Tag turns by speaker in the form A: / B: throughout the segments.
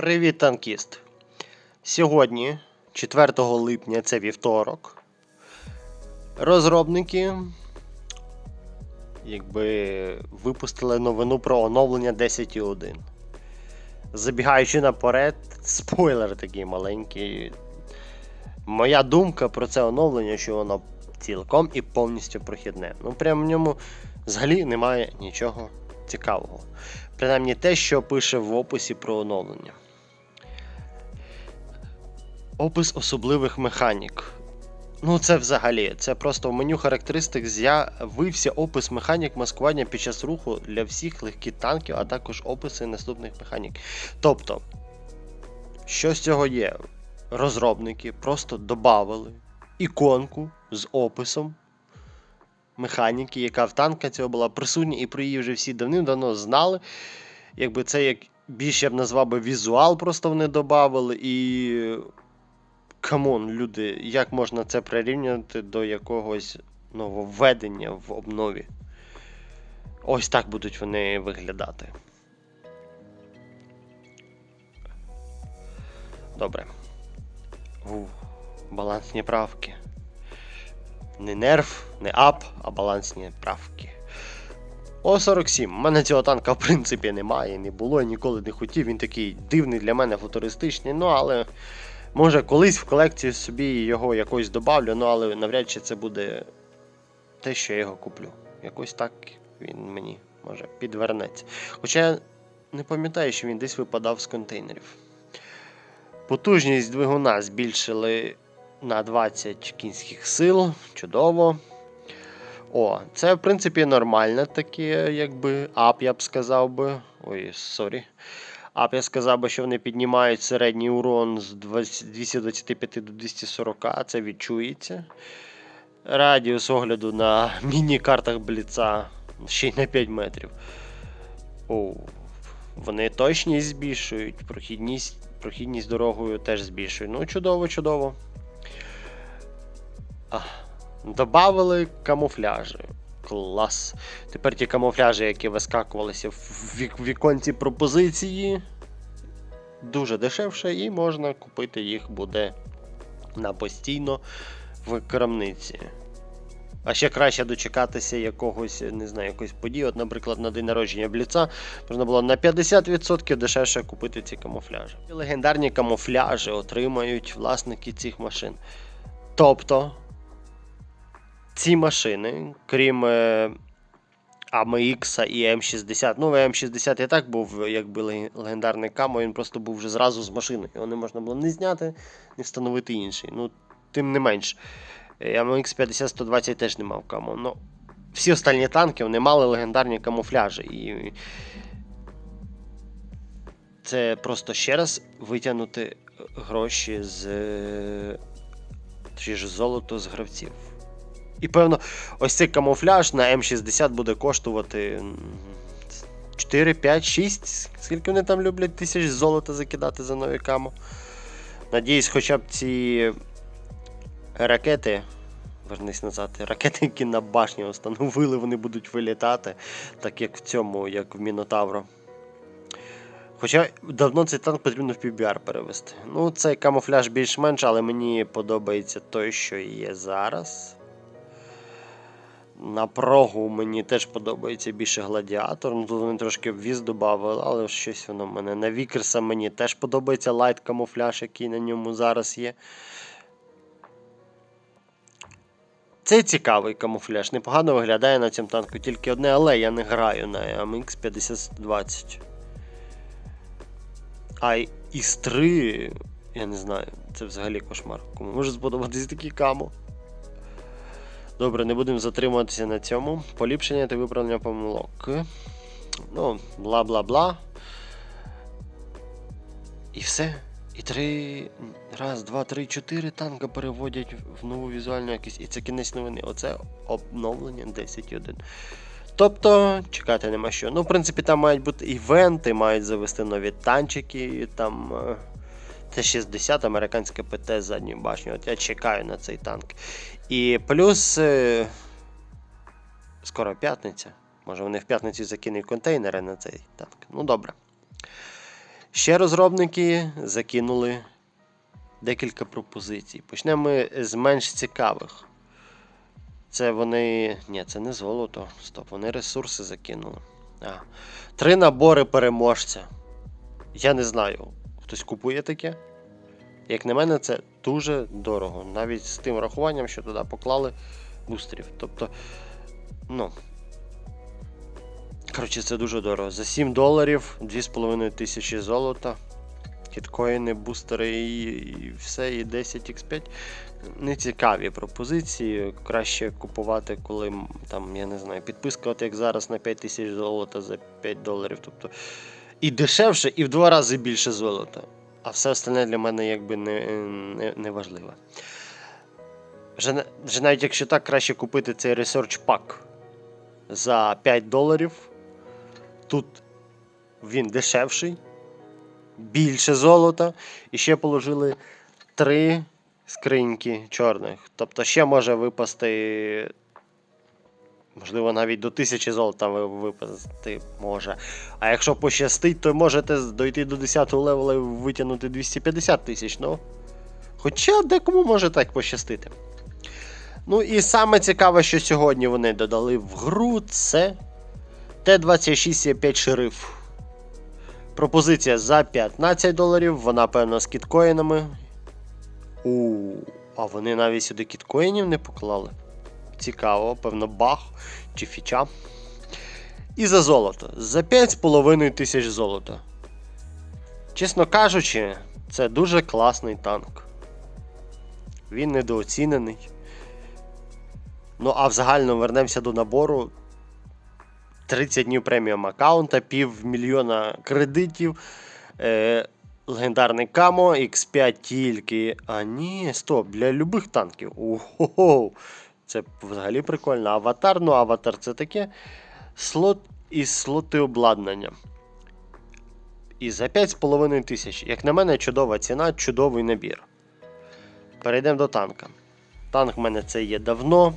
A: Привіт, танкіст. Сьогодні, 4 липня, це вівторок. Розробники якби випустили новину про оновлення 10.1. Забігаючи наперед, спойлер такий маленький. Моя думка про це оновлення, що воно цілком і повністю прохідне. Ну, прямо в ньому взагалі немає нічого цікавого. Принаймні те, що пише в описі про оновлення. Опис особливих механік. Ну, це взагалі, це просто в меню характеристик з'явився опис механік маскування під час руху для всіх легких танків, а також описи наступних механік. Тобто, що з цього є? Розробники просто додали іконку з описом механіки, яка в танка цього була присутня, і про її вже всі давним-давно знали. Якби це як більше я б назвав би візуал, просто вони додали. І. Камон, люди, як можна це прирівняти до якогось нововведення в обнові? Ось так будуть вони виглядати. Добре. У, балансні правки. Не нерв, не ап, а балансні правки. О47. У мене цього танка, в принципі, немає, не було, я ніколи не хотів. Він такий дивний для мене футуристичний, ну але. Може, колись в колекцію собі його якось добавлю, ну але навряд чи це буде те, що я його куплю. Якось так він мені може підвернеться. Хоча я не пам'ятаю, що він десь випадав з контейнерів. Потужність двигуна збільшили на 20 кінських сил. Чудово. О, це, в принципі, нормальне таке, якби ап, я б сказав би. Ой, сорі. Ап, я сказав би, що вони піднімають середній урон з 225 до 240, це відчується. Радіус огляду на міні-картах Бліца ще й на 5 метрів. О, вони точність збільшують, прохідність, прохідність дорогою теж збільшують. Ну, чудово, чудово. А, Добавили камуфляжі. Клас. Тепер ті камуфляжі, які вискакувалися в віконці пропозиції, дуже дешевше, і можна купити їх буде на постійно в крамниці. А ще краще дочекатися якогось, не знаю, якоїсь події. От, наприклад, на день народження Бліца можна було на 50% дешевше купити ці камуфляжі. Легендарні камуфляжі отримають власники цих машин. Тобто ці машини, крім е, AMX і М60, ну М60 і так був якби легендарний камо, він просто був вже зразу з машини. Його не можна було не зняти, не встановити інший. Ну, тим не менш, е, AMX 50-120 теж не мав камо. Ну, всі останні танки вони мали легендарні камуфляжі. І це просто ще раз витягнути гроші з. е, Точніше, золото з гравців. І певно, ось цей камуфляж на М60 буде коштувати 4, 5, 6. Скільки вони там люблять тисяч золота закидати за нові камо. Надіюсь, хоча б ці ракети. Вернись назад, ракети, які на башні встановили, вони будуть вилітати, так як в цьому, як в Мінотавро. Хоча давно цей танк потрібно в PBR перевести. Ну, цей камуфляж більш-менш, але мені подобається той, що є зараз. На прогу мені теж подобається більше гладіатор. Ну, тут вони трошки ввіз додали, але щось воно в мене. На Вікерса мені теж подобається лайт камуфляж, який на ньому зараз є. Цей цікавий камуфляж. Непогано виглядає на цьому танку. Тільки одне, але я не граю на AMX 5020. А із 3, я не знаю, це взагалі кошмар. Кому може сподобатись такі камо. Добре, не будемо затримуватися на цьому. Поліпшення та виправлення помилок. Ну, бла бла бла. І все. І три. Раз, два, три, чотири танка переводять в нову візуальну якість. І це кінець новини. Оце обновлення 10.1. Тобто, чекати нема що. Ну, в принципі, там мають бути івенти, мають завести нові танчики. Там е, Т-60 американське ПТ з задньої башні. От я чекаю на цей танк. І плюс. е, Скоро п'ятниця. Може вони в п'ятницю закинуть контейнери на цей танк. Ну добре. Ще розробники закинули декілька пропозицій. Почнемо ми з менш цікавих. Це вони. Ні, це не золото. Стоп, вони ресурси закинули. А. Три набори переможця. Я не знаю, хтось купує таке. Як на мене, це дуже дорого. Навіть з тим рахуванням, що туди поклали бустерів. Тобто, ну. Коротше, це дуже дорого. За 7 доларів 2,5 тисячі золота. Кіткоїни, бустери і, і все, і 10 x5. Нецікаві пропозиції. Краще купувати, коли там, я не знаю, підписка, от як зараз на 5 тисяч золота за 5 доларів. Тобто і дешевше, і в два рази більше золота. А все остальне для мене якби не, не, не важливо. Вже, вже навіть якщо так, краще купити цей Research Pack за 5 доларів. Тут він дешевший, більше золота, і ще положили три скриньки чорних. Тобто ще може випасти. Можливо, навіть до 1000 золота випасти може. А якщо пощастить, то можете дойти до 10 левела і витягнути 250 тисяч. Ну. Хоча декому може так пощастити. Ну і саме цікаве, що сьогодні вони додали в гру, це Т-26 шериф. Пропозиція за 15 доларів, вона, певно, з кіткоїнами. У, а вони навіть сюди кіткоїнів не поклали. Цікаво, певно, баг чи фіча. І за золото. За 5,5 тисяч золота. Чесно кажучи, це дуже класний танк. Він недооцінений. Ну, а в загальному вернемося до набору. 30 днів преміум аккаунта, півмільйона кредитів. Е, легендарний Камо, X5 тільки. А ні, стоп, для любих танків. Ого, це взагалі прикольно. Аватар, ну аватар це таке. Слот і слоти обладнання. І за 5,5 тисяч. Як на мене, чудова ціна, чудовий набір. Перейдемо до танка. Танк в мене це є давно.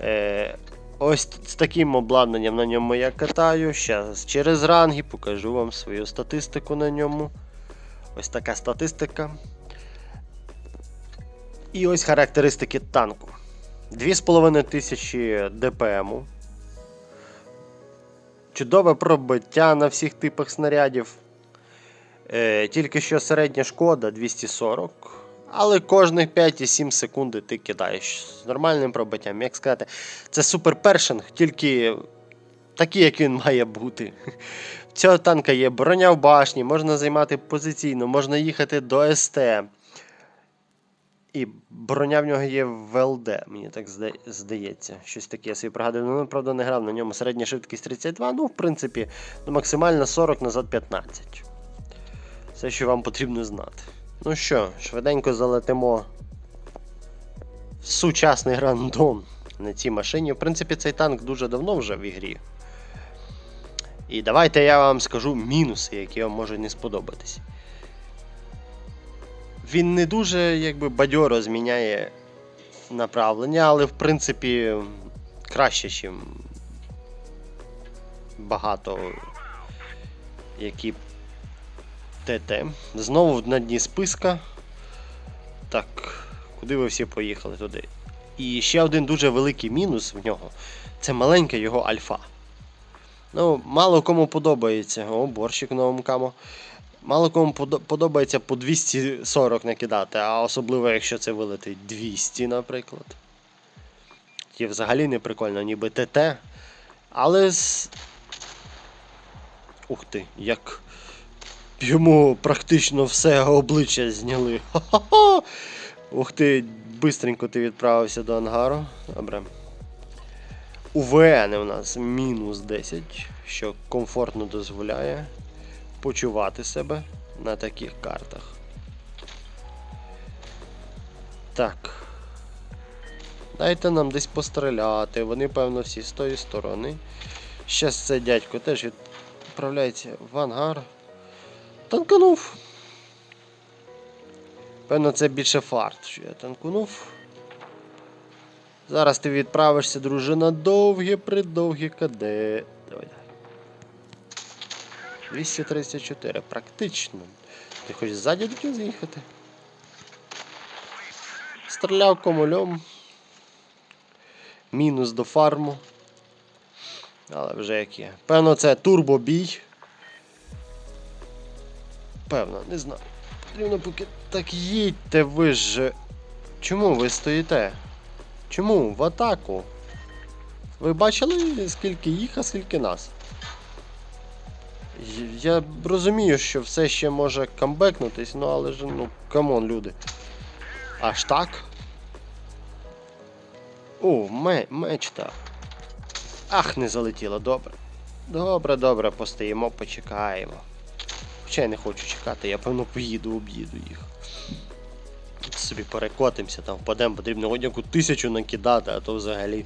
A: Е, ось з таким обладнанням на ньому я катаю. Зараз через ранги покажу вам свою статистику на ньому. Ось така статистика. І ось характеристики танку. 2,5 тисячі ДПМу. Чудове пробиття на всіх типах снарядів. Е, тільки що середня шкода 240. Але кожних 5,7 секунди ти кидаєш з нормальним пробиттям. Як сказати, це супер першинг, тільки такий, як він має бути. В цього танка є броня в башні, можна займати позиційно, можна їхати до СТ. І броня в нього є в ЛД, мені так здається. Щось таке я собі пригадую. Ну, правда, не грав на ньому середня швидкість 32, ну, в принципі, ну, максимально 40 назад 15. Все, що вам потрібно знати. Ну що, швиденько залетимо в сучасний рандом на цій машині. В принципі, цей танк дуже давно вже в ігрі. І давайте я вам скажу мінуси, які вам можуть не сподобатись. Він не дуже якби бадьоро зміняє направлення, але в принципі краще, ніж багато які ТТ. Знову на дні списка. Так, куди ви всі поїхали туди? І ще один дуже великий мінус в нього це маленька його альфа. Ну, мало кому подобається. О, борщик новому камо. Мало кому подобається по 240 накидати, а особливо, якщо це вилетить 200, наприклад. Ті взагалі не прикольно, ніби ТТ. Але з. Ух ти, як йому практично все обличчя зняли. Ха-ха-ха! Ух ти, бистренько ти відправився до ангару. Добре. УВН у нас мінус 10, що комфортно дозволяє почувати себе на таких картах. Так. Дайте нам десь постріляти. Вони, певно, всі з тої сторони. Щас цей дядько теж відправляється в ангар. Танканув. Певно, це більше фарт, що я танканув. Зараз ти відправишся, дружина, довге придовге КД. Давай, давай. 234, практично. Ти хочеш ззаді до тебе заїхати? Стріляв комульом. Мінус до фарму. Але вже як є. Певно, це турбобій. Певно, не знаю. Потрібно поки. Так їдьте ви ж. Чому ви стоїте? Чому? В атаку. Ви бачили, скільки їх, а скільки нас? Я розумію, що все ще може камбекнутись, ну але ж, ну, камон, люди. Аж так? О, ме, мечта. Ах, не залетіло, добре. Добре, добре, постоїмо, почекаємо. Хоча я не хочу чекати, я певно поїду, об'їду їх. Собі перекотимося, там впадемо, потрібно хоч яку тисячу накидати, а то взагалі.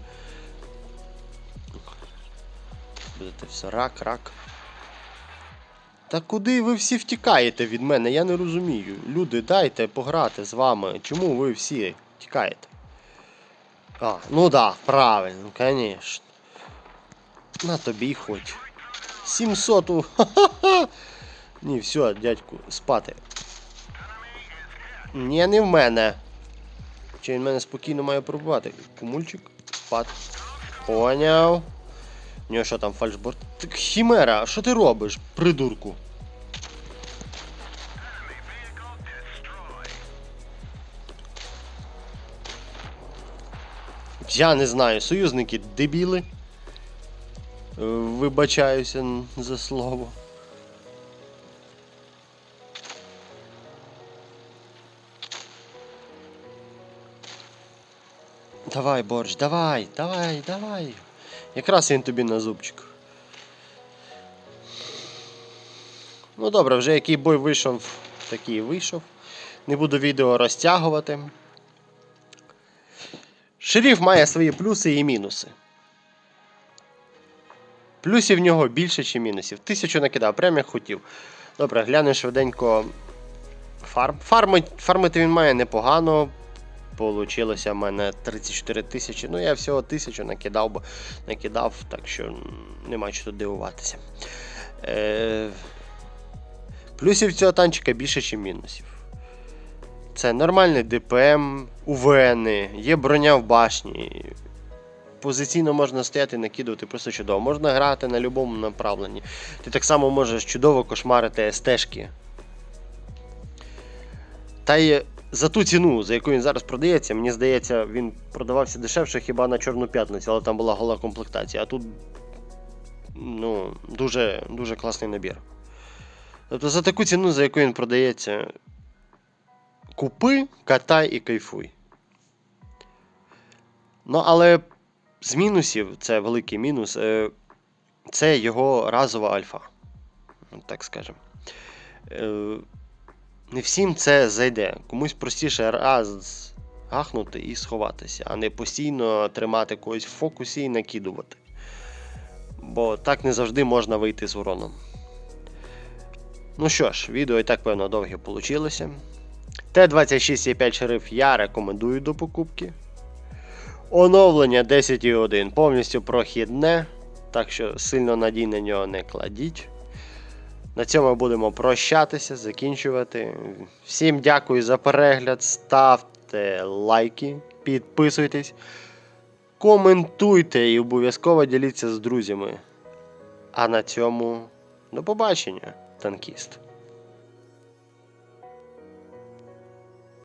A: Будете все рак, рак. Та куди ви всі втікаєте від мене? Я не розумію. Люди, дайте пограти з вами. Чому ви всі тікаєте? А, ну да, правильно, конечно. На тобі хоч. 700. Ха-ха-ха! Ні, все, дядьку, спати. Ні, не в мене. Чи він мене спокійно має пробувати? Кумульчик, спати. Поняв. У нього що там фальшборд? Хімера, що ти робиш, придурку? Я не знаю, союзники дебіли. Е, Вибачаюся за слово. Давай, борщ, давай, давай, давай. Якраз він тобі на зубчик. Ну добре, вже який бой вийшов, такий вийшов. Не буду відео розтягувати. Шеріф має свої плюси і мінуси. Плюсів в нього більше, ніж мінусів. Тисячу накидав, прям як хотів. Добре, гляну швиденько фарм. Фарми, фармити він має непогано. Получилося в мене 34 тисячі. Ну, я всього тисячу накидав, бо накидав, так що нема чого тут дивуватися. Е... Плюсів цього танчика більше, ніж мінусів. Це нормальний ДПМ, УВН, є броня в башні. Позиційно можна стояти, і накидувати просто чудово. Можна грати на будь-якому направленні. Ти так само можеш чудово кошмарити СТ-шки. Та й за ту ціну, за яку він зараз продається, мені здається, він продавався дешевше хіба на Чорну п'ятницю, але там була гола комплектація. А тут ну, дуже, дуже класний набір. Тобто за таку ціну, за яку він продається, купи, катай і кайфуй. Ну, але з мінусів, це великий мінус, е, це його разова альфа. Так скажемо. Не всім це зайде. Комусь простіше раз гахнути і сховатися, а не постійно тримати когось в фокусі і накидувати. Бо так не завжди можна вийти з уроном. Ну що ж, відео і так певно довге вийшло. Т-26,5 шериф я рекомендую до покупки. Оновлення 10.1 повністю прохідне, так що сильно надій на нього не кладіть. На цьому будемо прощатися, закінчувати. Всім дякую за перегляд. Ставте лайки, підписуйтесь, коментуйте і обов'язково діліться з друзями. А на цьому до побачення, танкіст.